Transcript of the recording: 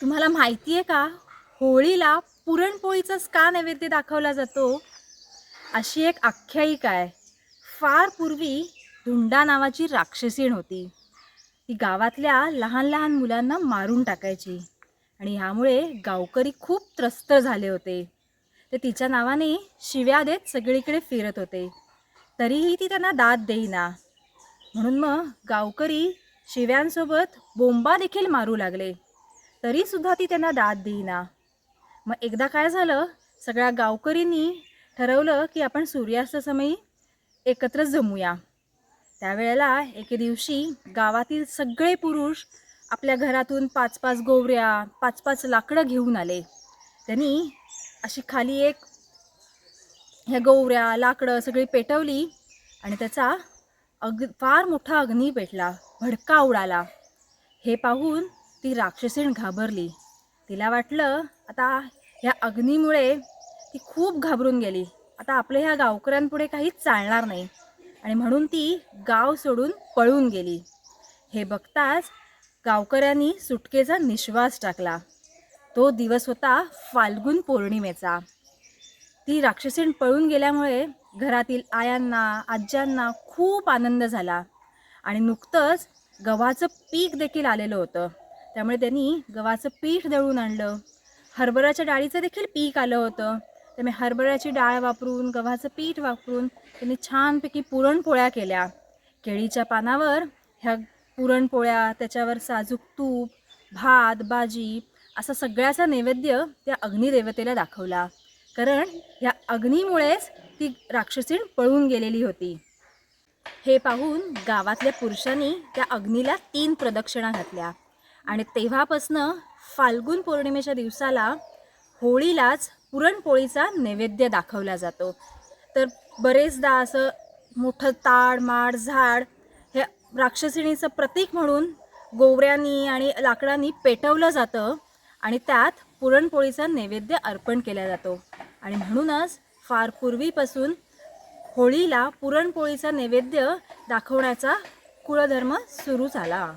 तुम्हाला माहिती आहे का? होळीला पुरणपोळीचाच का नैवेद्य दाखवला जातो? अशी एक आख्यायिका आहे. फार पूर्वी धुंडा नावाची राक्षसीण होती. ती गावातल्या लहान लहान मुलांना मारून टाकायची. आणि ह्यामुळे गावकरी खूप त्रस्त झाले होते. ते तिच्या नावाने शिव्या देत सगळीकडे फिरत होते. तरीही ती त्यांना दाद देईना. म्हणून मग गावकरी शिव्यांसोबत बोंबा देखील मारू लागले. तरीसुद्धा ती त्यांना दाद देईना. मग एकदा काय झालं सगळ्या गावकरींनी ठरवलं की आपण सूर्यास्तासमयी एकत्र जमूया. त्यावेळेला एके दिवशी गावातील सगळे पुरुष आपल्या घरातून पाच पाच गोवऱ्या पाच पाच लाकडं घेऊन आले. त्यांनी अशी खाली एक ह्या गोवऱ्या लाकडं सगळी पेटवली आणि त्याचा अग फार मोठा अग्नी पेटला भडका उडाला. हे पाहून ती राक्षसीण घाबरली. तिला वाटलं आता ह्या अग्नीमुळे ती खूप घाबरून गेली. आता आपल्या ह्या गावकऱ्यांपुढे काहीच चालणार नाही. आणि म्हणून ती गाव सोडून पळून गेली. हे बघताच गावकऱ्यांनी सुटकेचा निश्वास टाकला. तो दिवस होता फाल्गुन पौर्णिमेचा. ती राक्षसीण पळून गेल्यामुळे घरातील आयांना आज्यांना खूप आनंद झाला. आणि नुकतंच गव्हाचं पीक देखील आलेलं होतं. त्यामुळे त्यांनी गव्हाचं पीठ दळून आणलं. हरभऱ्याच्या डाळीचं देखील पीक आलं होतं. त्यामुळे हरभऱ्याची डाळ वापरून गव्हाचं पीठ वापरून त्यांनी छानपैकी पुरणपोळ्या केल्या. केळीच्या पानावर ह्या पुरणपोळ्या त्याच्यावर साजूक तूप भात भाजी असा सगळ्याचा नैवेद्य त्या अग्निदेवतेला दाखवला. कारण ह्या अग्नीमुळेच ती राक्षसीण पळून गेलेली होती. हे पाहून गावातल्या पुरुषांनी त्या अग्नीला तीन प्रदक्षिणा घातल्या. आणि तेव्हापासनं फाल्गुन पौर्णिमेच्या दिवसाला होळीलाच पुरणपोळीचा नैवेद्य दाखवला जातो. तर बरेचदा असं मोठं ताड माड झाड हे राक्षसिणीचं प्रतीक म्हणून गोवऱ्यांनी आणि लाकडांनी पेटवलं जातं आणि त्यात पुरणपोळीचा नैवेद्य अर्पण केला जातो. आणि म्हणूनच फार पूर्वीपासून होळीला पुरणपोळीचा नैवेद्य दाखवण्याचा कुळधर्म सुरू झाला.